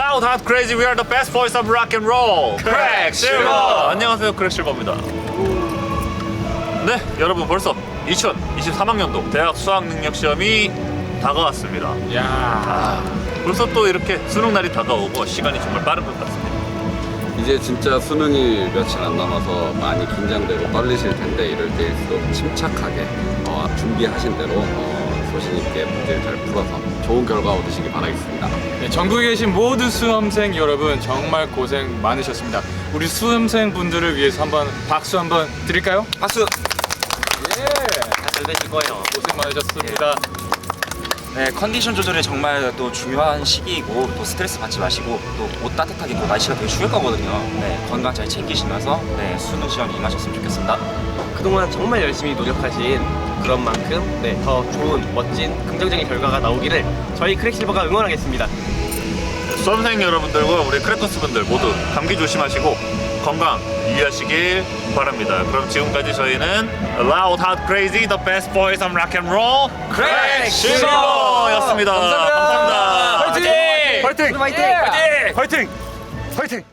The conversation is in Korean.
Loud, hot, crazy. We are the best voice of rock and roll. 크랙 실버. 안녕하세요, 크랙 실버입니다. 네, 여러분 벌써 2023학년도 대학 수학 능력 시험이 다가왔습니다. 야. 벌써 또 이렇게 수능 날이 다가오고 시간이 정말 빠른 것 같습니다. 이제 진짜 수능이 며칠 안 남아서 많이 긴장되고 떨리실 텐데 이럴 때일수록 침착하게 어, 준비하신 대로 어, 소신 있게 문제를 잘 풀어서 좋은 결과 얻으시기 바라겠습니다. 네, 전국에 계신 모든 수험생 여러분 정말 고생 많으셨습니다. 우리 수험생 분들을 위해서 한번 박수 한번 드릴까요? 박수. 예. 잘 되실 거예요. 고생 많으셨습니다. 네, 컨디션 조절이 정말 또 중요한 시기이고 또 스트레스 받지 마시고 또 옷 따뜻하게 입고 날씨가 되게 추울 거거든요. 네, 건강 잘 챙기시면서 네, 수능 시험 임하셨으면 좋겠습니다. 그동안 정말 열심히 노력하신 그런 만큼 네, 더 좋은 멋진 긍정적인 결과가 나오기를 저희 크랙실버가 응원하겠습니다. 수험생 여러분들과 우리 크래커스 분들 모두 감기 조심하시고 건강 유의하시길 바랍니다. 그럼 지금까지 저희는 Loud, Hot, Crazy, The Best Boys of Rock and Roll 크랙 실버였습니다. 감사합니다. 화이팅! 화이팅! 화이팅! 화이팅! 화이팅!